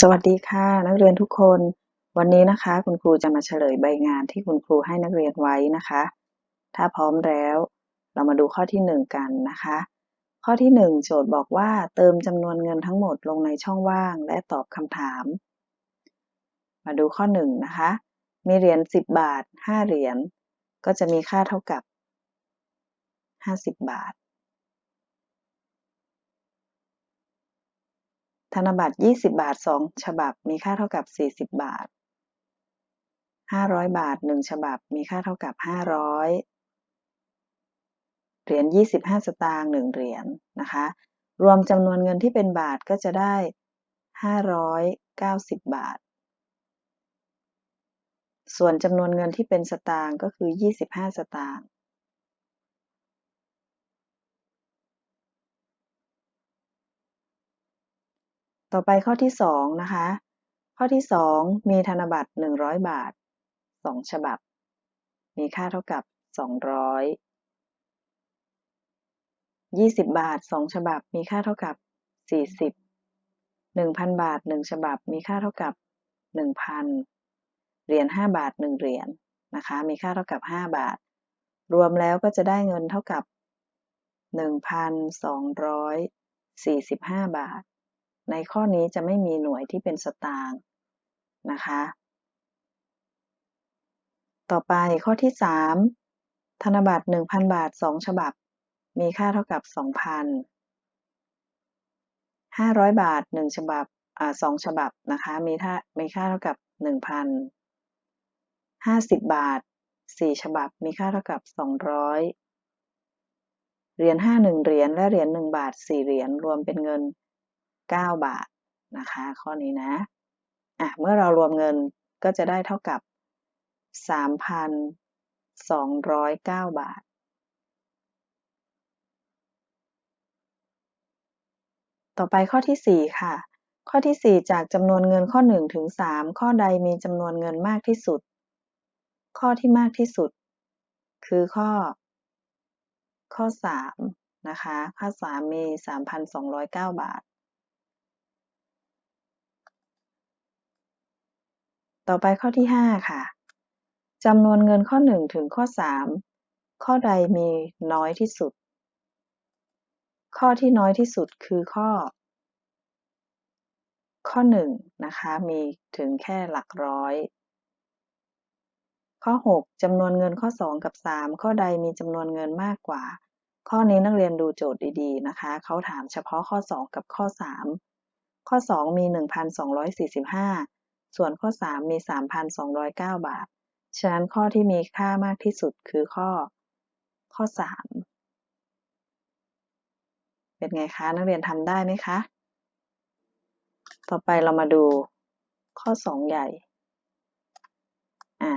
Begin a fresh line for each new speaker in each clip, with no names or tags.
สวัสดีค่ะนักเรียนทุกคน วันนี้นะคะ คุณครูจะมาเฉลยใบงานที่คุณครูให้นักเรียนไว้นะคะ ถ้าพร้อมแล้ว เรามาดูข้อที่ 1 กันนะคะ ข้อที่ 1 โจทย์บอกว่าเติมจำนวนเงินทั้งหมดลงในช่องว่างและตอบคำถาม มาดูข้อ1นะคะ มีเหรียญ10 บาท 5 เหรียญก็จะมีค่าเท่ากับ 50 บาท ธนบัตร 20 บาท 2 ฉบับ มีค่าเท่ากับ 40 บาท 500 บาท 1 ฉบับ มีค่าเท่ากับ 500 เหรียญ 25 สตางค์ 1 เหรียญนนะคะ รวมจำนวนเงินที่เป็นบาทก็จะได้ 590 บาท ส่วนจำนวนเงินที่เป็นสตางค์ก็คือ 25 สตางค์ ต่อไปข้อที่2นะคะ ข้อที่2มีธนบัตร100บาท2ฉบับ มีค่าเท่ากับ200 20บาท2ฉบับ มีค่าเท่ากับ40 1,000บาท1ฉบับ มีค่าเท่ากับ1,000เหรียญ5บาท1เหรียญนะคะ มีค่าเท่ากับ5บาท รวมแล้วก็จะได้เงินเท่ากับ1,245บาท ในข้อนี้จะไม่มีหน่วยที่เป็นสตางค์นะคะ ต่อไปข้อที่ 3 ธนบัตร 1,000 บาท 2 ฉบับ มีค่าเท่ากับ 2,000 500 บาท 1 ฉบับอ่า2ฉบับนะคะ มีท่ามีค่าเท่ากับ 1,000 50 บาท 4 ฉบับ มีค่าเท่ากับ 200เหรียญ5 1เหรียญและเหรียญ1บาท 4 เหรียญรวมเป็นเงิน 9 บาทนะคะ ข้อนี้นะอะเมื่อเรารวมเงินก็จะได้เท่ากับ 3,209 บาทต่อไปข้อที่ 4 ค่ะ ข้อที่ 4 จากจำนวนเงินข้อ1ถึง3ข้อใดมีจำนวนเงินมากที่สุด ข้อที่มากที่สุด คือข้อ ข้อ3นะคะ ข้อ 3 มี 3,209 บาท ต่อไปข้อที่ 5 ค่ะจำนวนเงินข้อ 1 ถึงข้อ 3 ข้อใดมีน้อยที่สุด ข้อที่น้อยที่สุดคือข้อ ข้อ 1 นะคะ มีถึงแค่หลักร้อย ข้อ 6จำนวนเงินข้อ 2 กับ 3 ข้อใดมีจำนวนเงินมากกว่า ข้อนี้นักเรียนดูโจทย์ดีๆนะคะ เขาถามเฉพาะข้อ 2 กับข้อ 3 ข้อ 2 มี 1,245 ส่วนข้อ 3 มี 3,209 บาท ฉะนั้นข้อที่มีค่ามากที่สุดคือข้อ ข้อ 3 เป็นไงคะ นักเรียนทำได้ไหมคะ ต่อไปเรามาดูข้อ 2 ใหญ่อ่า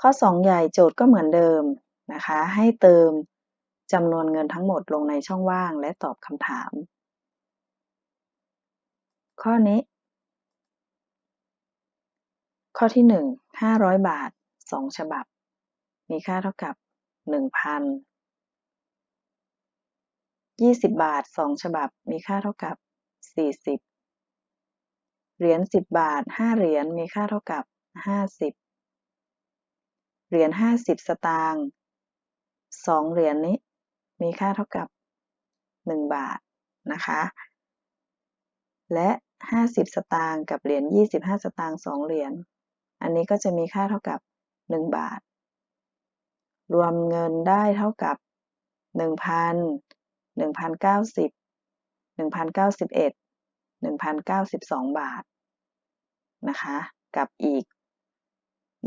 ข้อ 2 ใหญ่โจทย์ก็เหมือนเดิมนะคะ ให้เติมจำนวนเงินทั้งหมดลงในช่องว่างและตอบคำถาม ข้อนี้ ข้อที่1 500บาท2ฉบับ มีค่าเท่ากับ1,000 20บาท2ฉบับ มีค่าเท่ากับ40เหรียญ10บาท5เหรียญมีค่าเท่ากับ50เหรียญ50สตางค์2เหรียญนี้ มีค่าเท่ากับ1บาทนะคะ และ50สตางค์กับเหรียญ25สตางค์2เหรียญ อันนี้ก็จะมีค่าเท่ากับ 1 บาท รวมเงินได้เท่ากับ 1,000 1,090 1,091 1,092 บาทนะคะ กับอีก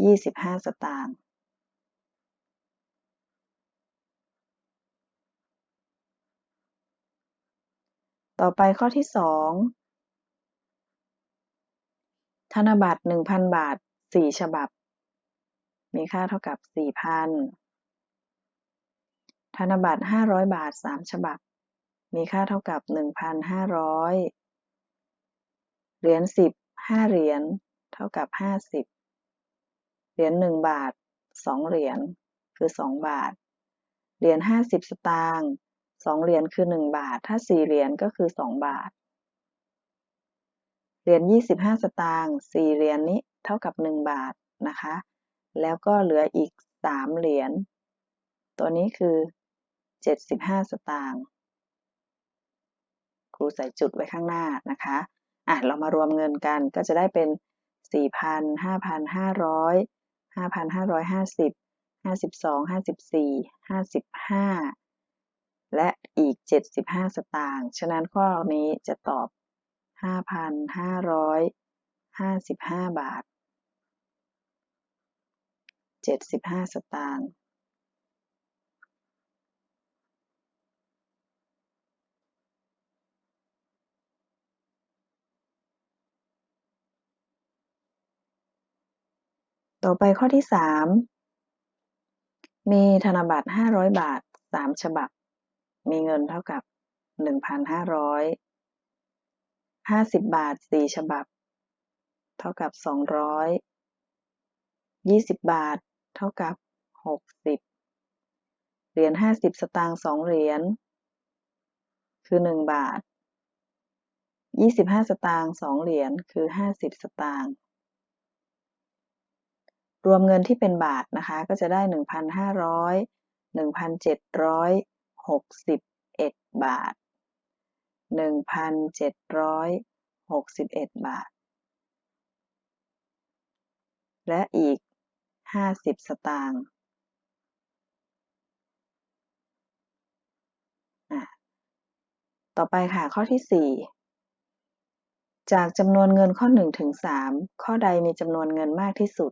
25 สตางค์ต่อไปข้อที่ 2 ธนบัตร 1,000 บาท สี่ฉบับ มีค่าเท่ากับสี่พันธนบัตรห้าร้อยบาทสามฉบับ มีค่าเท่ากับหนึ่งพันห้าร้อยเหรียญสิบห้าเหรียญเท่ากับห้าสิบเหรียญหนึ่งบาทสองเหรียญคือสองบาท เหรียญห้าสิบสตางค์สองเหรียญคือหนึ่งบาท ถ้าสี่เหรียญก็คือสองบาท เหรียญ25สตางค์4เหรียญนี้ เท่ากับ 1 บาทนะคะ แล้วก็เหลืออีก 3 เหรียญ ตัวนี้คือ 75 สตางค์ครูใส่จุดไว้ข้างหน้านะคะอะเรามารวมเงินกันก็จะได้เป็น 4,000 5,500 5,550 52 54 55 และอีก 75 สตางค์ ฉะนั้นข้อนี้จะตอบ 5,555บาท75สตางค์ต่อไปข้อที่3มีธนบัตร500บาท3ฉบับ มีเงินเท่ากับ1,500 50บาท4ฉบับ เท่ากับ 200 20 บาท เท่ากับ 60 เหรียญ 50 สตางค์2เหรียญ คือ 1 บาท 25 สตางค์2เหรียญ คือ 50 สตางค์รวมเงินที่เป็นบาทนะคะ ก็จะได้ 1,500 1,761 บาท 1,761 บาท และอีก50สตางค์ต่อไปค่ะข้อที่ 4 จากจำนวนเงินข้อ1ถึง3 ข้อใดมีจำนวนเงินมากที่สุด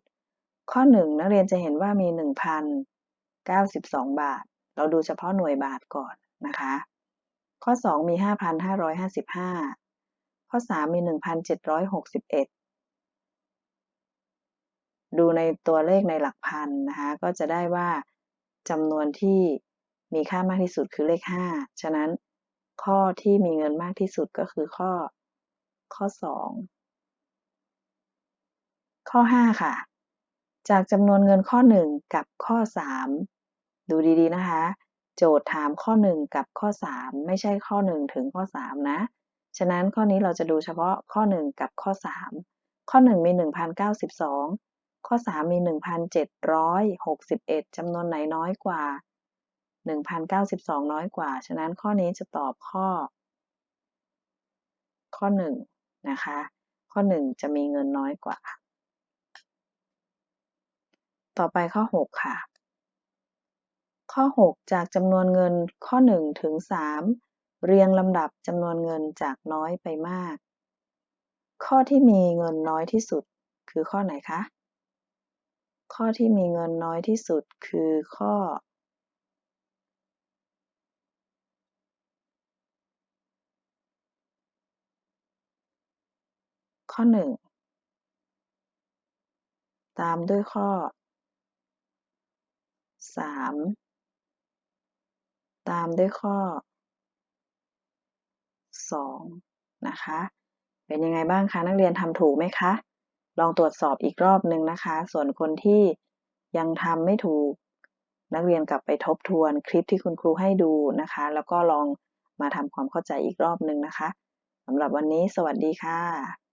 ข้อ 1 นักเรียนจะเห็นว่ามี 1,092 บาท เราดูเฉพาะหน่วยบาทก่อนนะคะ ข้อ 2 มี 5,555 ข้อ 3 มี 1,761 ดูในตัวเลขในหลักพันนะคะก็จะได้ว่าจำนวนที่มีค่ามากที่สุดคือเลข 5 ฉะนั้นข้อที่มีเงินมากที่สุดก็คือข้อ ข้อ 2 ข้อ 5 ค่ะ จากจำนวนเงินข้อ 1 กับข้อ 3 ดูดีๆนะคะ โจทย์ถามข้อ 1 กับข้อ 3 ไม่ใช่ข้อ 1 ถึงข้อ 3 นะ ฉะนั้นข้อนี้เราจะดูเฉพาะข้อ 1 กับข้อ 3 ข้อ 1 มี 1,092 ข้อ 3 มี 1,761จำนวนไหนน้อยกว่า 1,092 น้อยกว่า ฉะนั้นข้อนี้จะตอบข้อ ข้อ 1 นะคะ ข้อ 1 จะมีเงินน้อยกว่า ต่อไปข้อ 6 ค่ะ ข้อ 6 จากจำนวนเงินข้อ 1 ถึง 3 เรียงลำดับจำนวนเงินจากน้อยไปมาก ข้อที่มีเงินน้อยที่สุดคือข้อไหนคะ ข้อที่มีเงินน้อยที่สุดคือข้อข้อ1ตามด้วยข้อ3ตามด้วยข้อ2นะคะ เป็นยังไงบ้างคะ นักเรียนทำถูกไหมคะ ลองตรวจสอบอีกรอบหนึ่งนะคะ ส่วนคนที่ยังทำไม่ถูก นักเรียนกลับไปทบทวนคลิปที่คุณครูให้ดูนะคะ แล้วก็ลองมาทำความเข้าใจอีกรอบหนึ่งนะคะสำหรับวันนี้สวัสดีค่ะ